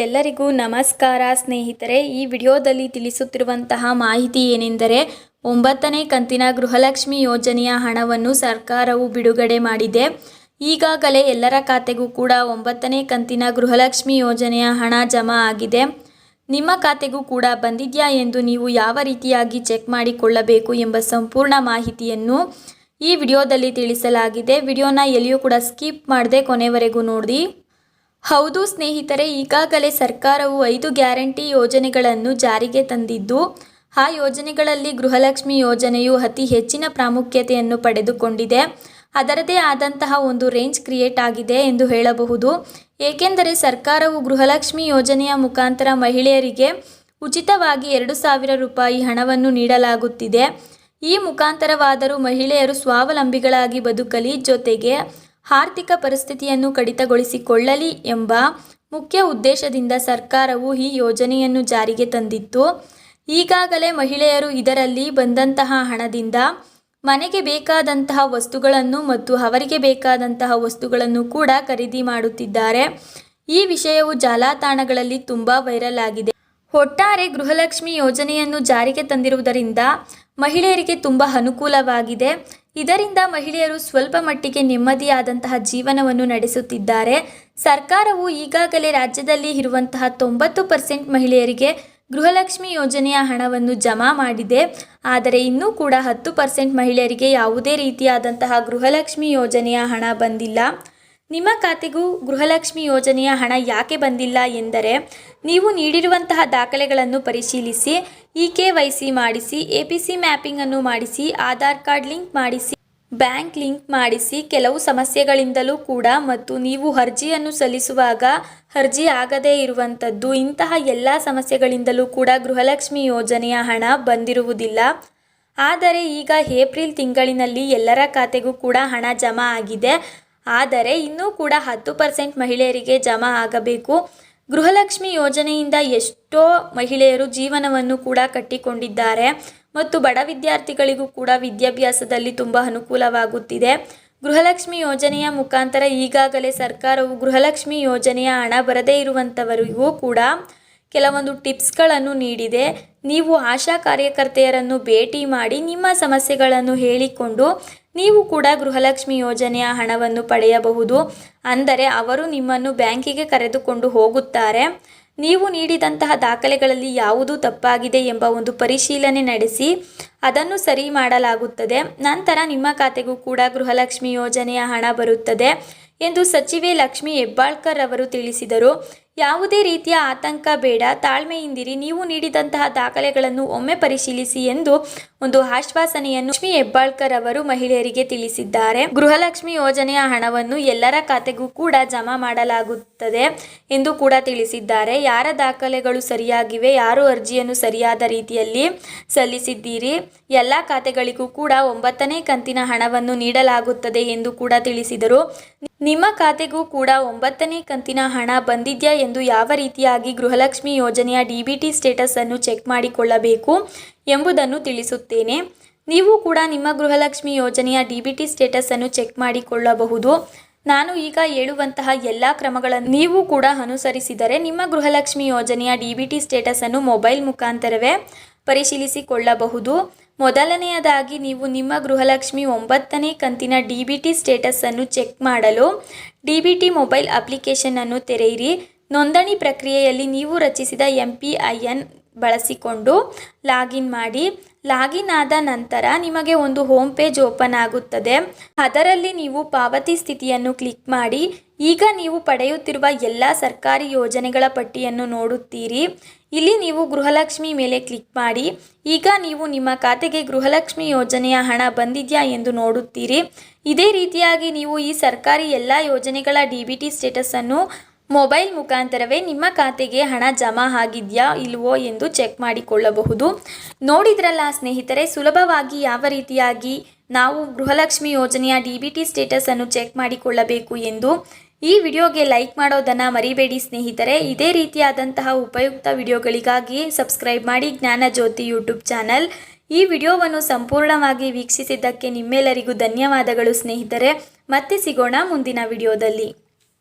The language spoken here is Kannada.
ಎಲ್ಲರಿಗೂ ನಮಸ್ಕಾರ ಸ್ನೇಹಿತರೆ. ಈ ವಿಡಿಯೋದಲ್ಲಿ ತಿಳಿಸುತ್ತಿರುವಂತಹ ಮಾಹಿತಿ ಏನೆಂದರೆ, ಒಂಬತ್ತನೇ ಕಂತಿನ ಗೃಹಲಕ್ಷ್ಮಿ ಯೋಜನೆಯ ಹಣವನ್ನು ಸರ್ಕಾರವು ಬಿಡುಗಡೆ ಮಾಡಿದೆ. ಈಗಾಗಲೇ ಎಲ್ಲರ ಖಾತೆಗೂ ಕೂಡ ಒಂಬತ್ತನೇ ಕಂತಿನ ಗೃಹಲಕ್ಷ್ಮಿ ಯೋಜನೆಯ ಹಣ ಜಮಾ ಆಗಿದೆ. ನಿಮ್ಮ ಖಾತೆಗೂ ಕೂಡ ಬಂದಿದೆಯಾ ಎಂದು ನೀವು ಯಾವ ರೀತಿಯಾಗಿ ಚೆಕ್ ಮಾಡಿಕೊಳ್ಳಬೇಕು ಎಂಬ ಸಂಪೂರ್ಣ ಮಾಹಿತಿಯನ್ನು ಈ ವಿಡಿಯೋದಲ್ಲಿ ತಿಳಿಸಲಾಗಿದೆ. ವಿಡಿಯೋನ ಎಲ್ಲಿಯೂ ಕೂಡ ಸ್ಕಿಪ್ ಮಾಡದೆ ಕೊನೆವರೆಗೂ ನೋಡಿ. ಹೌದು ಸ್ನೇಹಿತರೆ, ಈಗಾಗಲೇ ಸರ್ಕಾರವು ಐದು ಗ್ಯಾರಂಟಿ ಯೋಜನೆಗಳನ್ನು ಜಾರಿಗೆ ತಂದಿದ್ದು, ಆ ಯೋಜನೆಗಳಲ್ಲಿ ಗೃಹಲಕ್ಷ್ಮಿ ಯೋಜನೆಯು ಅತಿ ಹೆಚ್ಚಿನ ಪ್ರಾಮುಖ್ಯತೆಯನ್ನು ಪಡೆದುಕೊಂಡಿದೆ. ಅದರದೇ ಆದಂತಹ ಒಂದು ರೇಂಜ್ ಕ್ರಿಯೇಟ್ ಆಗಿದೆ ಎಂದು ಹೇಳಬಹುದು. ಏಕೆಂದರೆ ಸರ್ಕಾರವು ಗೃಹಲಕ್ಷ್ಮಿ ಯೋಜನೆಯ ಮುಖಾಂತರ ಮಹಿಳೆಯರಿಗೆ ಉಚಿತವಾಗಿ ಎರಡು ಸಾವಿರ ರೂಪಾಯಿ ಹಣವನ್ನು ನೀಡಲಾಗುತ್ತಿದೆ. ಈ ಮುಖಾಂತರವಾದರೂ ಮಹಿಳೆಯರು ಸ್ವಾವಲಂಬಿಗಳಾಗಿ ಬದುಕಲಿ ಜೊತೆಗೆ ಆರ್ಥಿಕ ಪರಿಸ್ಥಿತಿಯನ್ನು ಕಡಿತಗೊಳಿಸಿಕೊಳ್ಳಲಿ ಎಂಬ ಮುಖ್ಯ ಉದ್ದೇಶದಿಂದ ಸರ್ಕಾರವು ಈ ಯೋಜನೆಯನ್ನು ಜಾರಿಗೆ ತಂದಿತ್ತು. ಈಗಾಗಲೇ ಮಹಿಳೆಯರು ಇದರಲ್ಲಿ ಬಂದಂತಹ ಹಣದಿಂದ ಮನೆಗೆ ಬೇಕಾದಂತಹ ವಸ್ತುಗಳನ್ನು ಮತ್ತು ಅವರಿಗೆ ಬೇಕಾದಂತಹ ವಸ್ತುಗಳನ್ನು ಕೂಡ ಖರೀದಿ ಮಾಡುತ್ತಿದ್ದಾರೆ. ಈ ವಿಷಯವು ಜಾಲತಾಣಗಳಲ್ಲಿ ತುಂಬ ವೈರಲ್ ಆಗಿದೆ. ಒಟ್ಟಾರೆ ಗೃಹಲಕ್ಷ್ಮಿ ಯೋಜನೆಯನ್ನು ಜಾರಿಗೆ ತಂದಿರುವುದರಿಂದ ಮಹಿಳೆಯರಿಗೆ ತುಂಬ ಅನುಕೂಲವಾಗಿದೆ. ಇದರಿಂದ ಮಹಿಳೆಯರು ಸ್ವಲ್ಪ ಮಟ್ಟಿಗೆ ನೆಮ್ಮದಿಯಾದಂತಹ ಜೀವನವನ್ನು ನಡೆಸುತ್ತಿದ್ದಾರೆ. ಸರ್ಕಾರವು ಈಗಾಗಲೇ ರಾಜ್ಯದಲ್ಲಿ ಇರುವಂತಹ ತೊಂಬತ್ತು ಪರ್ಸೆಂಟ್ ಮಹಿಳೆಯರಿಗೆ ಗೃಹಲಕ್ಷ್ಮಿ ಯೋಜನೆಯ ಹಣವನ್ನು ಜಮಾ ಮಾಡಿದೆ. ಆದರೆ ಇನ್ನೂ ಕೂಡ ಹತ್ತು ಪರ್ಸೆಂಟ್ ಮಹಿಳೆಯರಿಗೆ ಯಾವುದೇ ರೀತಿಯಾದಂತಹ ಗೃಹಲಕ್ಷ್ಮಿ ಯೋಜನೆಯ ಹಣ ಬಂದಿಲ್ಲ. ನಿಮ್ಮ ಖಾತೆಗೂ ಗೃಹಲಕ್ಷ್ಮಿ ಯೋಜನೆಯ ಹಣ ಯಾಕೆ ಬಂದಿಲ್ಲ ಎಂದರೆ ನೀವು ನೀಡಿರುವಂತಹ ದಾಖಲೆಗಳನ್ನು ಪರಿಶೀಲಿಸಿ, ಇ ಕೆ ವೈ ಸಿ ಮಾಡಿಸಿ, ಎ ಪಿ ಸಿ ಮ್ಯಾಪಿಂಗನ್ನು ಮಾಡಿಸಿ, ಆಧಾರ್ ಕಾರ್ಡ್ ಲಿಂಕ್ ಮಾಡಿಸಿ, ಬ್ಯಾಂಕ್ ಲಿಂಕ್ ಮಾಡಿಸಿ ಕೆಲವು ಸಮಸ್ಯೆಗಳಿಂದಲೂ ಕೂಡ ಮತ್ತು ನೀವು ಅರ್ಜಿಯನ್ನು ಸಲ್ಲಿಸುವಾಗ ಅರ್ಜಿ ಆಗದೇ ಇರುವಂಥದ್ದು, ಇಂತಹ ಎಲ್ಲ ಸಮಸ್ಯೆಗಳಿಂದಲೂ ಕೂಡ ಗೃಹಲಕ್ಷ್ಮಿ ಯೋಜನೆಯ ಹಣ ಬಂದಿರುವುದಿಲ್ಲ. ಆದರೆ ಈಗ ಏಪ್ರಿಲ್ ತಿಂಗಳಿನಲ್ಲಿ ಎಲ್ಲರ ಖಾತೆಗೂ ಕೂಡ ಹಣ ಜಮಾ ಆಗಿದೆ. ಆದರೆ ಇನ್ನೂ ಕೂಡ ಹತ್ತು ಪರ್ಸೆಂಟ್ ಮಹಿಳೆಯರಿಗೆ ಜಮಾ ಆಗಬೇಕು. ಗೃಹಲಕ್ಷ್ಮಿ ಯೋಜನೆಯಿಂದ ಎಷ್ಟೋ ಮಹಿಳೆಯರು ಜೀವನವನ್ನು ಕೂಡ ಕಟ್ಟಿಕೊಂಡಿದ್ದಾರೆ. ಮತ್ತು ಬಡ ವಿದ್ಯಾರ್ಥಿಗಳಿಗೂ ಕೂಡ ವಿದ್ಯಾಭ್ಯಾಸದಲ್ಲಿ ತುಂಬ ಅನುಕೂಲವಾಗುತ್ತಿದೆ. ಗೃಹಲಕ್ಷ್ಮಿ ಯೋಜನೆಯ ಮುಖಾಂತರ ಈಗಾಗಲೇ ಸರ್ಕಾರವು ಗೃಹಲಕ್ಷ್ಮಿ ಯೋಜನೆಯ ಹಣ ಬರದೇ ಇರುವಂಥವರಿಗೂ ಕೂಡ ಕೆಲವೊಂದು ಟಿಪ್ಸ್ಗಳನ್ನು ನೀಡಿದೆ. ನೀವು ಆಶಾ ಕಾರ್ಯಕರ್ತೆಯರನ್ನು ಭೇಟಿ ಮಾಡಿ ನಿಮ್ಮ ಸಮಸ್ಯೆಗಳನ್ನು ಹೇಳಿಕೊಂಡು ನೀವು ಕೂಡ ಗೃಹಲಕ್ಷ್ಮಿ ಯೋಜನೆಯ ಹಣವನ್ನು ಪಡೆಯಬಹುದು. ಅಂದರೆ ಅವರು ನಿಮ್ಮನ್ನು ಬ್ಯಾಂಕಿಗೆ ಕರೆದುಕೊಂಡು ಹೋಗುತ್ತಾರೆ. ನೀವು ನೀಡಿದಂತಹ ದಾಖಲೆಗಳಲ್ಲಿ ಯಾವುದು ತಪ್ಪಾಗಿದೆ ಎಂಬ ಒಂದು ಪರಿಶೀಲನೆ ನಡೆಸಿ, ಅದನ್ನು ಸರಿ ಮಾಡಲಾಗುತ್ತದೆ. ನಂತರ ನಿಮ್ಮ ಖಾತೆಗೂ ಕೂಡ ಗೃಹಲಕ್ಷ್ಮಿ ಯೋಜನೆಯ ಹಣ ಬರುತ್ತದೆ ಎಂದು ಸಚಿವೆ ಲಕ್ಷ್ಮಿ ಹೆಬ್ಬಾಳ್ಕರ್ ಅವರು ತಿಳಿಸಿದರು. ಯಾವುದೇ ರೀತಿಯ ಆತಂಕ ಬೇಡ, ತಾಳ್ಮೆಯಿಂದಿರಿ. ನೀವು ನೀಡಿದಂತಹ ದಾಖಲೆಗಳನ್ನು ಒಮ್ಮೆ ಪರಿಶೀಲಿಸಿ ಎಂದು ಒಂದು ಆಶ್ವಾಸನೆಯನ್ನು ಲಕ್ಷ್ಮಿ ಹೆಬ್ಬಾಳ್ಕರ್ ಅವರು ಮಹಿಳೆಯರಿಗೆ ತಿಳಿಸಿದ್ದಾರೆ. ಗೃಹಲಕ್ಷ್ಮಿ ಯೋಜನೆಯ ಹಣವನ್ನು ಎಲ್ಲರ ಖಾತೆಗೂ ಕೂಡ ಜಮಾ ಮಾಡಲಾಗುತ್ತದೆ ಎಂದು ಕೂಡ ತಿಳಿಸಿದ್ದಾರೆ. ಯಾರ ದಾಖಲೆಗಳು ಸರಿಯಾಗಿವೆ, ಯಾರು ಅರ್ಜಿಯನ್ನು ಸರಿಯಾದ ರೀತಿಯಲ್ಲಿ ಸಲ್ಲಿಸಿದ್ದೀರಿ, ಎಲ್ಲ ಖಾತೆಗಳಿಗೂ ಕೂಡ ಒಂಬತ್ತನೇ ಕಂತಿನ ಹಣವನ್ನು ನೀಡಲಾಗುತ್ತದೆ ಎಂದು ಕೂಡ ತಿಳಿಸಿದರು. ನಿಮ್ಮ ಖಾತೆಗೂ ಕೂಡ ಒಂಬತ್ತನೇ ಕಂತಿನ ಹಣ ಬಂದಿದೆಯಾ ಎಂದು ಯಾವ ರೀತಿಯಾಗಿ ಗೃಹಲಕ್ಷ್ಮಿ ಯೋಜನೆಯ ಡಿ ಬಿ ಟಿ ಸ್ಟೇಟಸ್ ಅನ್ನು ಚೆಕ್ ಮಾಡಿಕೊಳ್ಳಬೇಕು ಎಂಬುದನ್ನು ತಿಳಿಸುತ್ತೇನೆ. ನೀವು ಕೂಡ ನಿಮ್ಮ ಗೃಹಲಕ್ಷ್ಮಿ ಯೋಜನೆಯ ಡಿ ಬಿ ಟಿ ಸ್ಟೇಟಸ್ ಅನ್ನು ಚೆಕ್ ಮಾಡಿಕೊಳ್ಳಬಹುದು. ನಾನು ಈಗ ಹೇಳುವಂತಹ ಎಲ್ಲ ಕ್ರಮಗಳನ್ನು ನೀವು ಕೂಡ ಅನುಸರಿಸಿದರೆ ನಿಮ್ಮ ಗೃಹಲಕ್ಷ್ಮಿ ಯೋಜನೆಯ ಡಿ ಬಿ ಟಿ ಸ್ಟೇಟಸ್ ಅನ್ನು ಮೊಬೈಲ್ ಮುಖಾಂತರವೇ ಪರಿಶೀಲಿಸಿಕೊಳ್ಳಬಹುದು. ಮೊದಲನೆಯದಾಗಿ ನೀವು ನಿಮ್ಮ ಗೃಹಲಕ್ಷ್ಮಿ ಒಂಬತ್ತನೇ ಕಂತಿನ ಡಿ ಬಿ ಟಿ ಸ್ಟೇಟಸ್ಸನ್ನು ಚೆಕ್ ಮಾಡಲು ಡಿ ಬಿ ಟಿ ಮೊಬೈಲ್ ಅಪ್ಲಿಕೇಶನನ್ನು ತೆರೆಯಿರಿ. ನೋಂದಣಿ ಪ್ರಕ್ರಿಯೆಯಲ್ಲಿ ನೀವು ರಚಿಸಿದ ಎಂ ಪಿ ಐ ಎನ್ ಬಳಸಿಕೊಂಡು ಲಾಗಿನ್ ಮಾಡಿ. ಲಾಗಿನ್ ಆದ ನಂತರ ನಿಮಗೆ ಒಂದು ಹೋಮ್ ಪೇಜ್ ಓಪನ್ ಆಗುತ್ತದೆ. ಅದರಲ್ಲಿ ನೀವು ಪಾವತಿ ಸ್ಥಿತಿಯನ್ನು ಕ್ಲಿಕ್ ಮಾಡಿ. ಈಗ ನೀವು ಪಡೆಯುತ್ತಿರುವ ಎಲ್ಲ ಸರ್ಕಾರಿ ಯೋಜನೆಗಳ ಪಟ್ಟಿಯನ್ನು ನೋಡುತ್ತೀರಿ. ಇಲ್ಲಿ ನೀವು ಗೃಹಲಕ್ಷ್ಮಿ ಮೇಲೆ ಕ್ಲಿಕ್ ಮಾಡಿ, ಈಗ ನೀವು ನಿಮ್ಮ ಖಾತೆಗೆ ಗೃಹಲಕ್ಷ್ಮಿ ಯೋಜನೆಯ ಹಣ ಬಂದಿದೆಯಾ ಎಂದು ನೋಡುತ್ತೀರಿ. ಇದೇ ರೀತಿಯಾಗಿ ನೀವು ಈ ಸರ್ಕಾರಿ ಎಲ್ಲ ಯೋಜನೆಗಳ ಡಿ ಬಿ ಟಿ ಸ್ಟೇಟಸನ್ನು ಮೊಬೈಲ್ ಮುಖಾಂತರವೇ ನಿಮ್ಮ ಖಾತೆಗೆ ಹಣ ಜಮಾ ಆಗಿದೆಯಾ ಇಲ್ವೋ ಎಂದು ಚೆಕ್ ಮಾಡಿಕೊಳ್ಳಬಹುದು. ನೋಡಿದ್ರಲ್ಲ ಸ್ನೇಹಿತರೆ, ಸುಲಭವಾಗಿ ಯಾವ ರೀತಿಯಾಗಿ ನಾವು ಗೃಹಲಕ್ಷ್ಮಿ ಯೋಜನೆಯ ಡಿ ಬಿ ಟಿ ಸ್ಟೇಟಸನ್ನು ಚೆಕ್ ಮಾಡಿಕೊಳ್ಳಬೇಕು ಎಂದು ಈ ವಿಡಿಯೋಗೆ ಲೈಕ್ ಮಾಡೋದನ್ನು ಮರಿಬೇಡಿ ಸ್ನೇಹಿತರೆ. ಇದೇ ರೀತಿಯಾದಂತಹ ಉಪಯುಕ್ತ ವಿಡಿಯೋಗಳಿಗಾಗಿ ಸಬ್ಸ್ಕ್ರೈಬ್ ಮಾಡಿ ಜ್ಞಾನ ಜ್ಯೋತಿ ಯೂಟ್ಯೂಬ್ ಚಾನಲ್. ಈ ವಿಡಿಯೋವನ್ನು ಸಂಪೂರ್ಣವಾಗಿ ವೀಕ್ಷಿಸಿದ್ದಕ್ಕೆ ನಿಮ್ಮೆಲ್ಲರಿಗೂ ಧನ್ಯವಾದಗಳು ಸ್ನೇಹಿತರೆ. ಮತ್ತೆ ಸಿಗೋಣ ಮುಂದಿನ ವಿಡಿಯೋದಲ್ಲಿ.